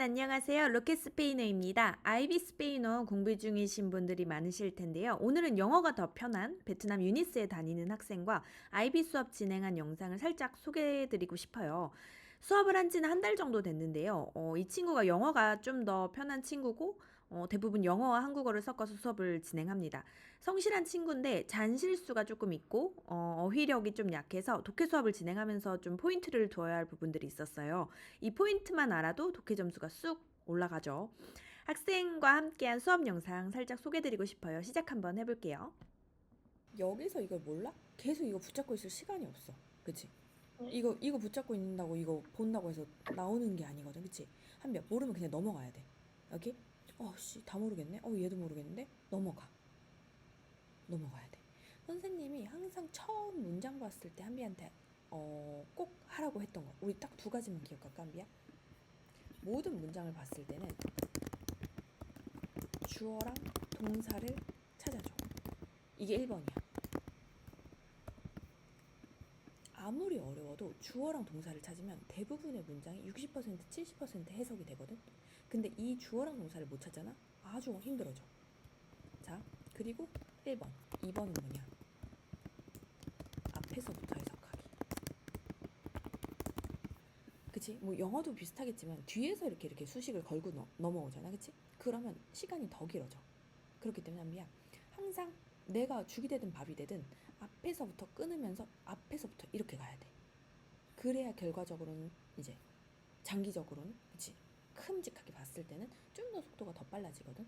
안녕하세요. 로켓 스페인어입니다. IB 스페인어 공부 중이신 분들이 많으실 텐데요. 오늘은 영어가 더 편한 베트남 유니스에 다니는 학생과 IB 수업 진행한 영상을 살짝 소개해드리고 싶어요. 수업을 한 지는 한 달 정도 됐는데요. 어, 이 친구가 영어가 좀 더 편한 친구고 어, 대부분 영어와 한국어를 섞어서 수업을 진행합니다. 성실한 친구인데 잔실수가 조금 있고 어, 어휘력이 좀 약해서 독해 수업을 진행하면서 좀 포인트를 두어야 할 부분들이 있었어요. 이 포인트만 알아도 독해 점수가 쑥 올라가죠. 학생과 함께한 수업 영상 살짝 소개드리고 싶어요. 시작 한번 해볼게요. 여기서 이걸 몰라? 계속 이거 붙잡고 있을 시간이 없어. 그치? 이거, 이거 붙잡고 있는다고 이거 본다고 해서 나오는 게 아니거든. 그치? 한몇 모르면 그냥 넘어가야 돼. 여기? 어, 씨, 다 모르겠네? 어, 얘도 모르겠는데? 넘어가. 넘어가야 돼. 선생님이 항상 처음 문장 봤을 때 한비한테 어, 꼭 하라고 했던 거. 우리 딱 두 가지만 기억할까, 한비야? 모든 문장을 봤을 때는 주어랑 동사를 찾아줘. 이게 1번이야. 아무리 어려워도 주어랑 동사를 찾으면 대부분의 문장이 60% 70% 해석이 되거든. 근데 이 주어랑 동사를 못 찾잖아. 아주 힘들어져. 자, 그리고 1번, 2번은 뭐냐? 앞에서부터 해석하기. 그치? 뭐 영어도 비슷하겠지만 뒤에서 이렇게 이렇게 수식을 걸고 넘- 넘어오잖아. 그치? 그러면 시간이 더 길어져. 그렇기 때문에 한비야 항상 내가 죽이 되든 밥이 되든 앞에서부터 끊으면서 앞에서부터 이렇게 가야 돼. 그래야 결과적으로는 이제 장기적으로는 그치 큼직하게 봤을 때는 좀 더 속도가 더 빨라지거든.